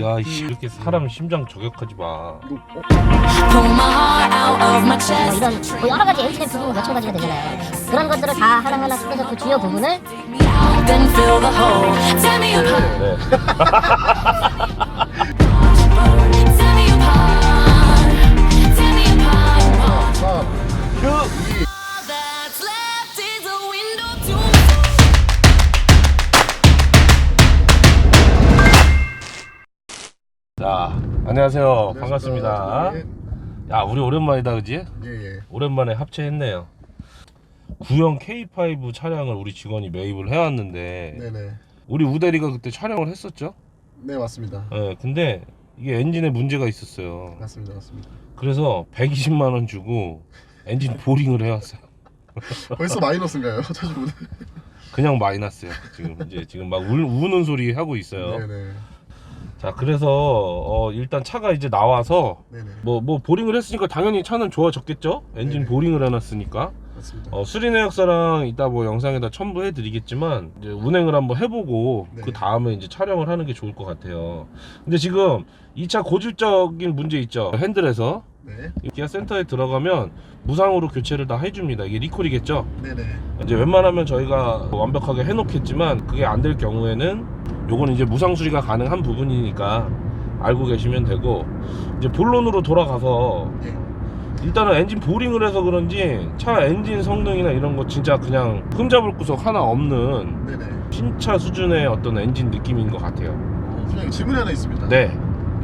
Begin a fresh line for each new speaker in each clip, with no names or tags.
야, 씨, 이렇게 사람 심장 저격하지 마.
이거 어?
Pull my heart out of my
뭐
chest.
이런 뭐 여러 가지 엔진의 부분 몇천 가지가 되잖아요. 그런 것들을 다 하나하나 뜯어서 그 주요 부분을
Then fill the hole. Tear me apart.
자,
안녕하세요. 반갑습니다.
예,
야, 우리 오랜만이다, 그지?
예. 예.
오랜만에 합체했네요. 구형 K5 차량을 우리 직원이 매입을 해왔는데,
네네.
우리 우대리가 그때 촬영을 했었죠?
네 맞습니다.
예, 근데 이게 엔진에 문제가 있었어요.
맞습니다. 맞습니다.
그래서 120만 원 주고 엔진 보링을 해왔어요.
벌써 마이너스인가요, 차주분?
그냥 마이너스요. 지금 이제 지금 막 울, 우는 소리 하고 있어요.
네네.
자, 그래서 어, 일단 차가 이제 나와서
네네.
뭐 뭐 보링을 했으니까 당연히 차는 좋아졌겠죠? 엔진
네네.
보링을 해놨으니까.
맞습니다.
어, 수리 내역사랑 이따 뭐 영상에다 첨부해 드리겠지만 이제 운행을 한번 해보고
네.
그 다음에 이제 촬영을 하는 게 좋을 것 같아요. 근데 지금 이 차 고질적인 문제 있죠. 핸들에서
네.
이 기아 센터에 들어가면 무상으로 교체를 다 해줍니다. 이게 리콜이겠죠.
네네.
이제 웬만하면 저희가 완벽하게 해놓겠지만 그게 안 될 경우에는 요건 이제 무상 수리가 가능한 부분이니까 알고 계시면 되고 이제 본론으로 돌아가서
예.
일단은 엔진 보링을 해서 그런지 차 엔진 성능이나 이런 거 진짜 그냥 흠잡을 구석 하나 없는
네네.
신차 수준의 어떤 엔진 느낌인 것 같아요.
어, 그냥 질문이 하나 있습니다.
네.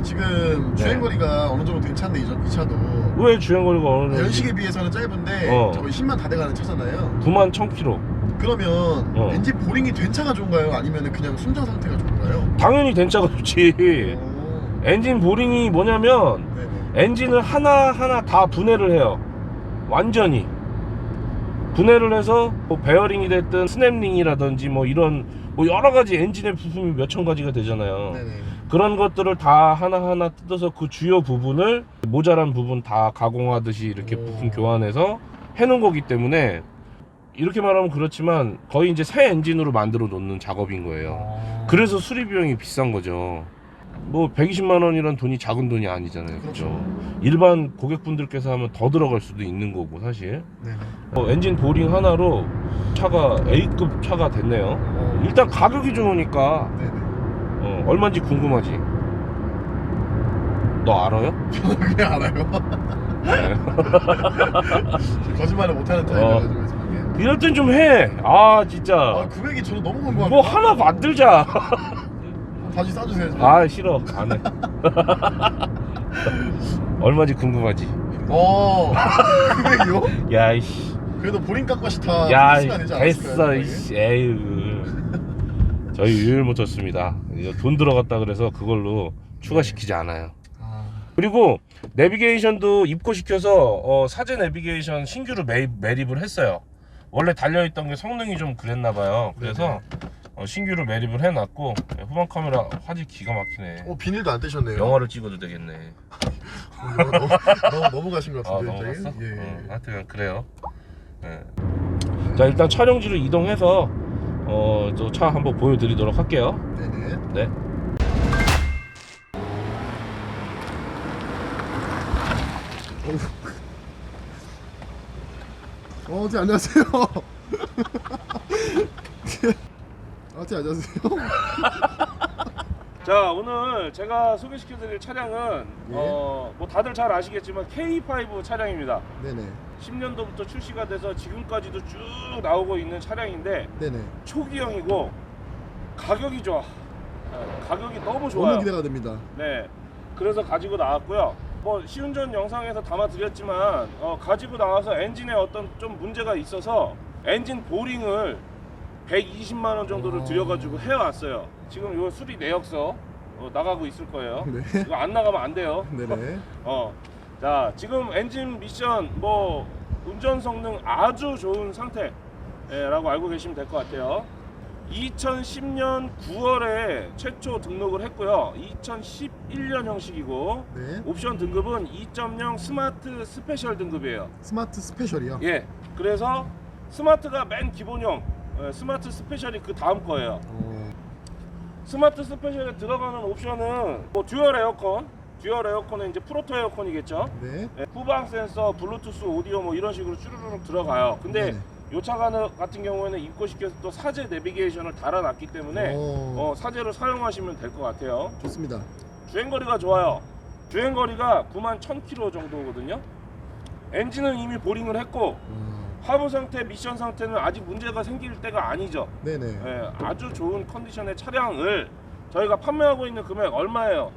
지금
네.
주행거리가 어느 정도 괜찮네 이, 저- 이 차도.
왜 주행거리가 어느 정도
연식에 비해서는 짧은데
어.
거의 10만 다 돼가는 차잖아요.
9만 1000km.
그러면
어.
엔진 보링이 된 차가 좋은가요? 아니면 그냥 순정 상태가 좋은가요?
당연히 된 차가 좋지.
오.
엔진 보링이 뭐냐면
네네.
엔진을 하나하나 다 분해를 해요. 완전히. 분해를 해서 뭐 베어링이 됐든 스냅링이라든지 뭐 이런 뭐 여러 가지 엔진의 부품이 몇 천 가지가 되잖아요.
네네.
그런 것들을 다 하나하나 뜯어서 그 주요 부분을 모자란 부분 다 가공하듯이 이렇게
오.
부품 교환해서 해놓은 거기 때문에 이렇게 말하면 그렇지만 거의 이제 새 엔진으로 만들어 놓는 작업인 거예요.
어.
그래서 수리 비용이 비싼 거죠. 뭐 120만 원이란 돈이 작은 돈이 아니잖아요. 그렇죠? 일반 고객분들께서 하면 더 들어갈 수도 있는 거고 사실.
네네.
어, 엔진 보링 하나로 차가 A급 차가 됐네요.
어.
일단 가격이 좋으니까
네네.
어, 얼마인지 궁금하지. 너 알아요?
저는 그냥 알아요. 거짓말을 못하는
어.
타입이라서.
이럴 땐 좀 해. 아 진짜.
아 금액이 저는 너무 궁금합니다.
뭐 하나 만들자.
다시 싸주세요. 저는.
아 싫어. 안 해. 얼마인지 궁금하지.
어 금액이요?
야이씨.
그래도 본인 값값이
다야
비슷가 되지 않았을까요?
됐어. 이씨. 에휴. 저희 유일 모터스입니다. 이거 돈 들어갔다 그래서 그걸로 추가시키지 않아요.
아,
그리고 내비게이션도 입고시켜서 어, 사제 내비게이션 신규로 매입, 매립을 했어요. 원래 달려있던 게 성능이 좀 그랬나 봐요. 그래서 어, 신규로 매립을 해놨고 네, 후방 카메라 화질 기가 막히네.
어 비닐도 안 떼셨네요.
영화를 찍어도 되겠네.
어, 너무, 너무, 넘어가신 것
아
같은데.
넘어갔어?
갑자기? 예, 예.
어, 하여튼 그래요. 네. 자 일단 촬영지로 이동해서 어, 저 차 한번 보여드리도록 할게요.
네네.
네.
어, 네, 안녕하세요. 아, 네, 안녕하세요.
자 오늘 제가 소개시켜드릴 차량은
예.
어, 뭐 다들 잘 아시겠지만 K5 차량입니다.
네네.
10년도부터 출시가 돼서 지금까지도 쭉 나오고 있는 차량인데
네네.
초기형이고 가격이 좋아. 어, 가격이 너무
너무
좋아요.
기대가 됩니다.
네. 그래서 가지고 나왔고요. 뭐 시운전 영상에서 담아드렸지만 어, 가지고 나와서 엔진에 어떤 좀 문제가 있어서 엔진 보링을 120만 원 정도를
어.
들여가지고 해왔어요. 지금 요 수리 내역서 어, 나가고 있을 거예요.
네.
이거 안 나가면 안 돼요.
네네.
어. 자, 지금 엔진 미션 뭐 운전 성능 아주 좋은 상태라고 알고 계시면 될 것 같아요. 2010년 9월에 최초 등록을 했고요. 2011년 형식이고
네.
옵션 등급은 2.0 스마트 스페셜 등급이에요.
스마트 스페셜이요.
예. 그래서 스마트가 맨 기본형 예, 스마트 스페셜이 그 다음 거예요.
어,
스마트 스페셜에 들어가는 옵션은 뭐 듀얼 에어컨, 듀얼 에어컨은 이제 프로토 에어컨이겠죠.
네.
예, 후방 센서, 블루투스 오디오 뭐 이런 식으로 쭈루루룩 들어가요. 근데
네네.
요차 같은 경우에는 입고시켜서 또 사제 내비게이션을 달아놨기 때문에
어,
어, 사제로 사용하시면 될 것 같아요.
좋습니다.
주행거리가 좋아요. 주행거리가 9만 1000km 정도거든요. 엔진은 이미 보링을 했고
어,
하부 상태, 미션 상태는 아직 문제가 생길 때가 아니죠.
네네.
예, 아주 좋은 컨디션의 차량을 저희가 판매하고 있는 금액 얼마예요?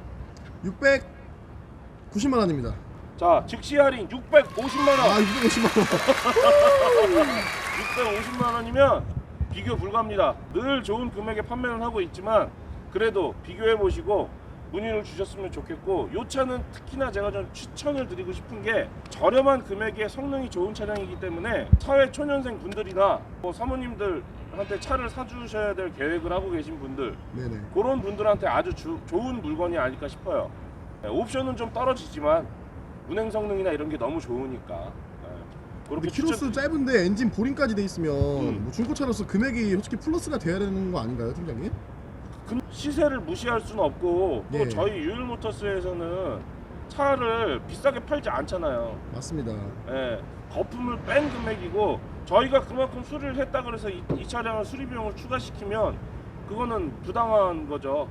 690만 원입니다.
자, 즉시 할인 650만 원.
아, 650만 원.
650만 원이면 비교 불가합니다. 늘 좋은 금액에 판매는 하고 있지만 그래도 비교해 보시고 문의를 주셨으면 좋겠고 이 차는 특히나 제가 좀 추천을 드리고 싶은 게 저렴한 금액에 성능이 좋은 차량이기 때문에 사회 초년생 분들이나 뭐 사모님들한테 차를 사주셔야 될 계획을 하고 계신 분들
네네.
그런 분들한테 아주 주- 좋은 물건이 아닐까 싶어요. 네, 옵션은 좀 떨어지지만 운행 성능이나 이런 게 너무 좋으니까 네,
근데
그렇게
키로수
추천-
짧은데 엔진 보링까지 돼 있으면
음.
뭐 중고차로서 금액이 솔직히 플러스가 돼야 되는 거 아닌가요, 팀장님?
그 시세를 무시할 수는 없고 또
예.
저희 유일모터스에서는 차를 비싸게 팔지 않잖아요.
맞습니다.
예, 거품을 뺀 금액이고 저희가 그만큼 수리를 했다 그래서 이, 이 차량을 수리 비용을 추가시키면 그거는 부당한 거죠.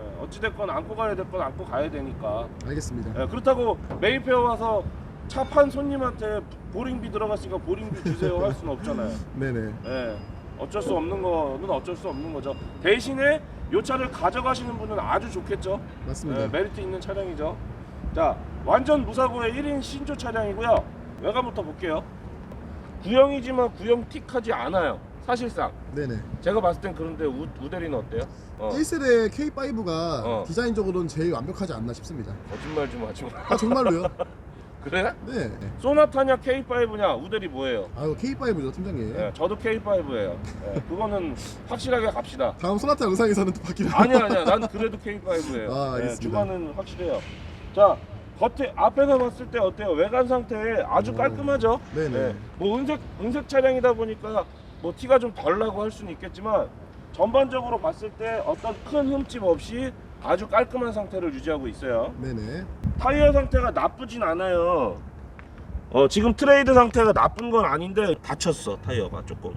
예, 어찌됐건 안고 가야 될 건 안고 가야 되니까.
알겠습니다.
예, 그렇다고 매입해 와서 차 판 손님한테 보링비 들어갔으니까 보링비 주세요 할 수는 없잖아요.
네네.
예, 어쩔 수 없는 거는 어쩔 수 없는 거죠. 대신에 이 차를 가져가시는 분은 아주 좋겠죠.
맞습니다.
예, 메리트 있는 차량이죠. 자, 완전 무사고의 1인 신조 차량이고요. 외관부터 볼게요. 구형이지만 구형 틱하지 않아요. 사실상
네네.
제가 봤을 땐 그런데 우, 우대리는 어때요? 어,
1세대 K5가
어.
디자인적으로는 제일 완벽하지 않나 싶습니다.
거짓말 좀 하지 마.
아 정말로요?
그래?
네.
소나타냐 K5냐 우대리 뭐예요?
아유 K5죠 팀장님.
예, 저도 K5예요. 예, 그거는 확실하게 갑시다.
다음 소나타 영상에서는 또 바뀌나요?
아니야 아니야 난 그래도 K5예요.
아,
예,
알겠습니다.
주관은 확실해요. 자 겉에 앞에서 봤을 때 어때요? 외관 상태 아주
오.
깔끔하죠.
네네.
예, 뭐 은색 은색 차량이다 보니까 뭐 티가 좀덜 나고 할 수는 있겠지만 전반적으로 봤을 때 어떤 큰 흠집 없이 아주 깔끔한 상태를 유지하고 있어요.
네네.
타이어 상태가 나쁘진 않아요. 어 지금 트레이드 상태가 나쁜 건 아닌데 다쳤어 타이어가 조금.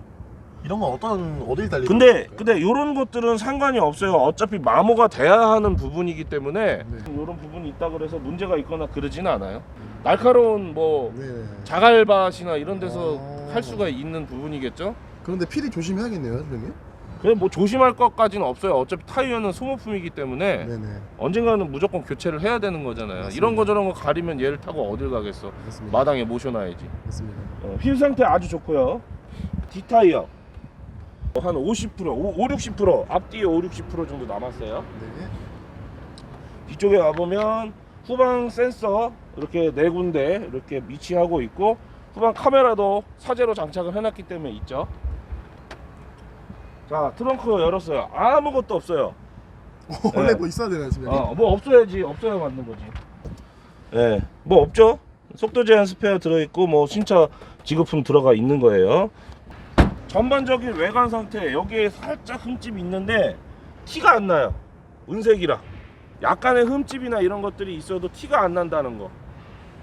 이런 건 어떤 어딜 달리?
근데 근데 이런 것들은 상관이 없어요. 어차피 마모가 돼야 하는 부분이기 때문에
네.
이런 부분이 있다 그래서 문제가 있거나 그러지는 않아요. 날카로운 뭐
네.
자갈밭이나 이런 데서
어.
할 수가 있는 부분이겠죠.
그런데 필히 조심해야겠네요, 팀장님.
그래 뭐 조심할 것까지는 없어요. 어차피 타이어는 소모품이기 때문에
네네.
언젠가는 무조건 교체를 해야 되는 거잖아요.
맞습니다.
이런 거 저런 거 가리면 얘를 타고 어딜 가겠어.
맞습니다.
마당에 모셔놔야지.
맞습니다.
어, 휠 상태 아주 좋고요. 뒷타이어 한 50%, 5, 60% 앞뒤에 5, 60% 정도 남았어요.
네.
뒤쪽에 가보면 후방 센서 이렇게 네 군데 이렇게 위치하고 있고 후방 카메라도 사제로 장착을 해놨기 때문에 있죠. 자 트렁크 열었어요. 아무것도 없어요.
원래
네.
뭐 있어야 되나요, 팀장님?
어, 뭐 없어야지 없어야 맞는 거지. 예, 뭐 없죠. 속도 제한 스페어 들어있고 뭐 신차 지급품 들어가 있는 거예요. 전반적인 외관 상태 여기에 살짝 흠집이 있는데 티가 안 나요. 은색이라 약간의 흠집이나 이런 것들이 있어도 티가 안 난다는 거.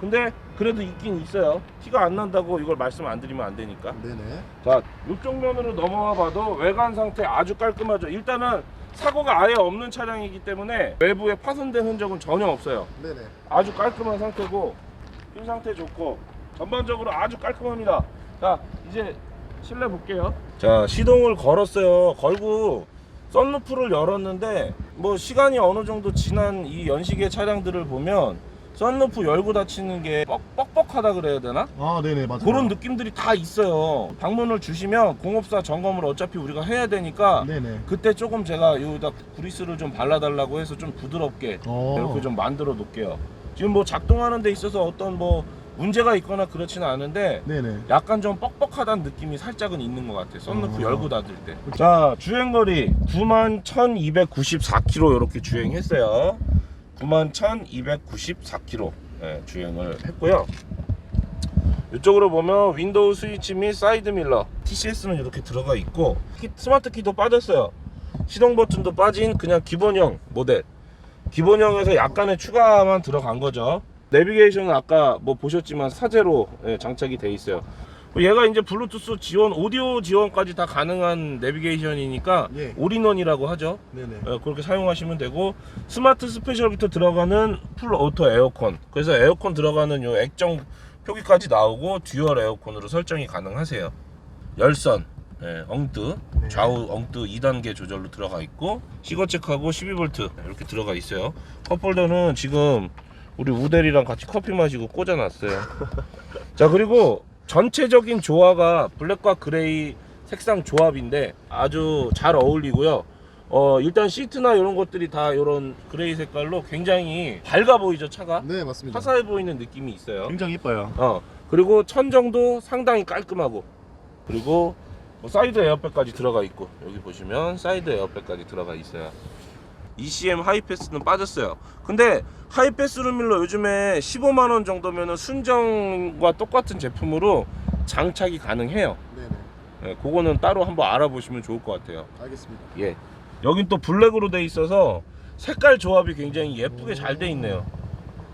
근데 그래도 있긴 있어요. 티가 안 난다고 이걸 말씀 안 드리면 안 되니까.
네네.
자, 이쪽 면으로 넘어와 봐도 외관 상태 아주 깔끔하죠. 일단은 사고가 아예 없는 차량이기 때문에 외부에 파손된 흔적은 전혀 없어요.
네네.
아주 깔끔한 상태고 휠 상태 좋고 전반적으로 아주 깔끔합니다. 자, 이제 실내 볼게요. 자, 시동을 걸었어요. 걸고 썬루프를 열었는데 뭐 시간이 어느 정도 지난 이 연식의 차량들을 보면 썬루프 열고 닫히는 게 뻑, 뻑뻑하다 그래야 되나?
아, 네네, 맞아요.
그런 느낌들이 다 있어요. 방문을 주시면 공업사 점검을 어차피 우리가 해야 되니까
네네.
그때 조금 제가 여기다 구리스를 좀 발라달라고 해서 좀 부드럽게
어.
이렇게 좀 만들어 놓을게요. 지금 뭐 작동하는 데 있어서 어떤 뭐 문제가 있거나 그렇지는 않은데
네네.
약간 좀 뻑뻑하다는 느낌이 살짝은 있는 것 같아요. 썬루프
어.
열고 닫을 때. 자, 주행거리 91,294km 이렇게 주행했어요. 91,294km 예, 주행을 했고요. 이쪽으로 보면 윈도우 스위치 및 사이드 밀러 TCS는 이렇게 들어가 있고 키- 스마트 키도 빠졌어요. 시동 버튼도 빠진 그냥 기본형 모델. 기본형에서 약간의 추가만 들어간 거죠. 내비게이션은 아까 뭐 보셨지만 사제로 예, 장착이 돼 있어요 얘가 이제 블루투스 지원 오디오 지원까지 다 가능한 내비게이션이니까
예.
올인원이라고 하죠
네네.
어, 그렇게 사용하시면 되고 스마트 스페셜부터 들어가는 풀 오토 에어컨 그래서 에어컨 들어가는 요 액정 표기까지 나오고 듀얼 에어컨으로 설정이 가능하세요 열선 예, 엉뜨
네.
좌우 엉뜨 2단계 조절로 들어가 있고 시거 체크하고 12V 이렇게 들어가 있어요 컵홀더는 지금 우리 우델이랑 같이 커피 마시고 꽂아놨어요 자 그리고 전체적인 조화가 블랙과 그레이 색상 조합인데 아주 잘 어울리고요 어 일단 시트나 이런 것들이 다 이런 그레이 색깔로 굉장히 밝아 보이죠 차가
네 맞습니다.
화사해 보이는 느낌이 있어요
굉장히 예뻐요.
어 그리고 천정도 상당히 깔끔하고 그리고 뭐 사이드 에어백까지 들어가 있고 여기 보시면 사이드 에어백까지 들어가 있어요 ECM 하이패스는 빠졌어요 근데 하이패스 루밀러 요즘에 15만원 정도면 순정과 똑같은 제품으로 장착이 가능해요
네네.
예, 그거는 따로 한번 알아보시면 좋을 것 같아요
알겠습니다.
예. 여긴 또 블랙으로 돼 있어서 색깔 조합이 굉장히 예쁘게 잘 돼 있네요.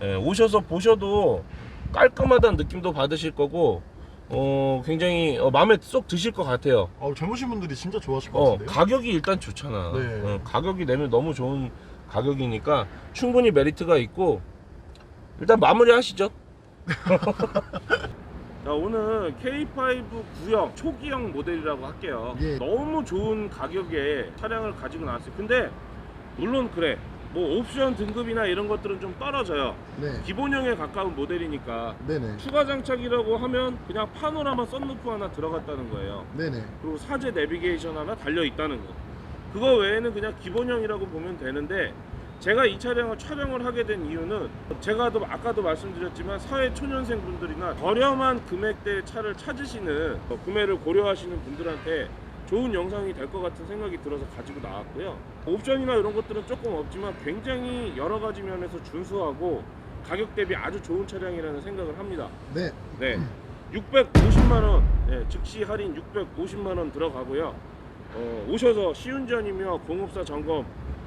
예, 오셔서 보셔도 깔끔하다는 느낌도 받으실 거고, 어, 굉장히 어, 마음에 쏙 드실 것 같아요.
어, 젊으신 분들이 진짜 좋아하실 것
어,
같은데요.
가격이 일단 좋잖아.
네.
어, 가격이 내면 너무 좋은 가격이니까 충분히 메리트가 있고, 일단 마무리 하시죠. 자, 오늘 K5 구형 초기형 모델이라고 할게요.
예.
너무 좋은 가격에 차량을 가지고 나왔어요. 근데 물론 그래. 뭐 옵션 등급이나 이런 것들은 좀 떨어져요.
네.
기본형에 가까운 모델이니까
네네.
추가 장착이라고 하면 그냥 파노라마 썬루프 하나 들어갔다는 거예요.
네네.
그리고 사제 내비게이션 하나 달려 있다는 거. 그거 외에는 그냥 기본형이라고 보면 되는데 제가 이 차량을 촬영을 하게 된 이유는 제가 도 아까도 말씀드렸지만 사회 초년생 분들이나 저렴한 금액대 차를 찾으시는 어, 구매를 고려하시는 분들한테 좋은 영상이 될 것 같은 생각이 들어서 가지고 나왔고요. 옵션이나 이런 것들은 조금 없지만 굉장히 여러 가지 면에서 준수하고 가격 대비 아주 좋은 차량이라는 생각을 합니다.
네.
네, 650만 원 네, 즉시 할인 650만 원 들어가고요. 어, 오셔서 시운전이며 공업사 점검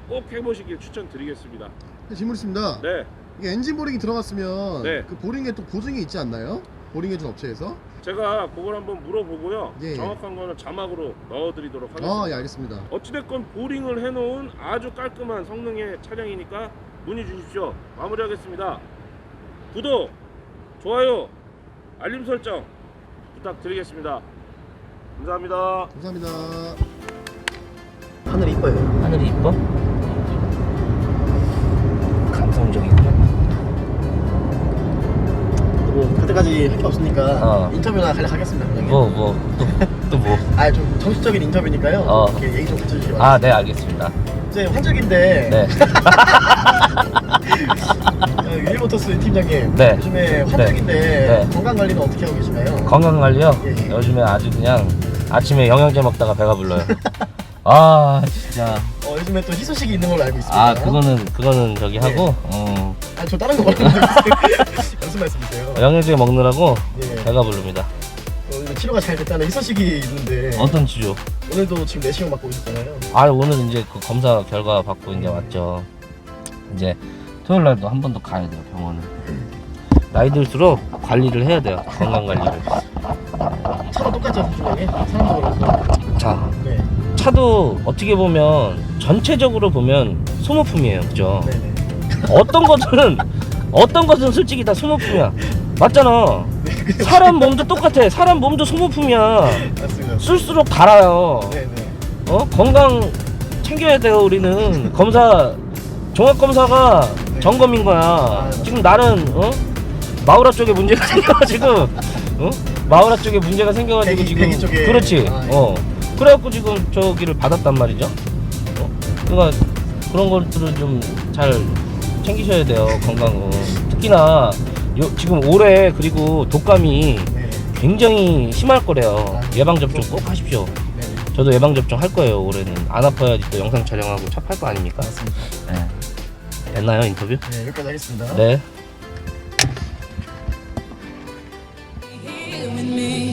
꼭 해보시길 추천드리겠습니다.
네, 질문 있습니다.
네,
이게 엔진 보링이 들어갔으면
네.
그 보링에 또 보증이 있지 않나요? 보링해준 업체에서?
제가 그걸 한번 물어보고요.
예.
정확한 거는 자막으로 넣어드리도록 하겠습니다.
아, 예, 알겠습니다.
어찌됐건 보링을 해놓은 아주 깔끔한 성능의 차량이니까 문의 주십시오. 마무리하겠습니다. 구독, 좋아요, 알림 설정 부탁드리겠습니다. 감사합니다.
감사합니다.
하늘이 이뻐요.
하늘이 이뻐?
뭐 그때까지 할 게 없으니까
어.
인터뷰나 간략 하겠습니다. 형님.
뭐, 뭐, 또, 또 뭐.
아, 좀 정식적인 인터뷰니까요.
어.
이렇게 얘기 좀 붙여주시기
아,
바랍니다.
네, 알겠습니다.
이제 환절기인데
네.
어, 유니모터스 팀장님
네.
요즘에 환절기인데
네.
건강 관리는 어떻게 하고 계시나요?
건강 관리요?
예, 예.
요즘에 아주 그냥 아침에 영양제 먹다가 배가 불러요. 아, 진짜.
어, 요즘에 또 희소식이 있는 걸로 알고 있습니다.
아, 그거는, 그거는 저기 하고, 어,
아니 저 다른 거 무슨 말씀이세요?
영양제 먹느라고
예.
배가 부릅니다.
어, 이거 치료가 잘 됐다는 희소식이 있는데
어떤 치료?
오늘도 지금 내시경 받고 오셨잖아요.
아, 오늘 이제 그 검사 결과 받고 이제 왔죠. 이제 토요일 날도 한 번 더 가야 돼요, 병원을. 나이 들수록 관리를 해야 돼요, 건강 관리를.
차도 똑같죠, 팀장님? 사람도 그렇고.
자,
네,
차도 어떻게 보면 전체적으로 보면 소모품이에요, 그죠?
네네.
어떤 것은 어떤 것은 솔직히 다 소모품이야. 맞잖아. 사람 몸도 똑같아. 사람 몸도 소모품이야.
맞습니다.
쓸수록 달아요.
네네.
어 건강 챙겨야 돼요. 우리는 검사 종합 검사가 점검인 거야. 지금 나는 어 마우라 쪽에 문제가 생겨가지고 어 마우라 쪽에 문제가 생겨가지고
배기-
지금
배기 쪽에.
그렇지.
아, 예.
어 그래갖고 지금 저기를 받았단 말이죠. 어? 그러니까 그런 것들을 좀 잘 챙기셔야 돼요 건강은 특히나 요, 지금 올해 그리고 독감이
네.
굉장히 심할 거래요 예방 접종 꼭 하십시오
네.
저도 예방 접종 할 거예요 올해는 안 아파야지 또 영상 촬영하고 차 팔 거 아닙니까
맞습니다.
네. 됐나요 인터뷰
네, 여기까지 하겠습니다.
네
me.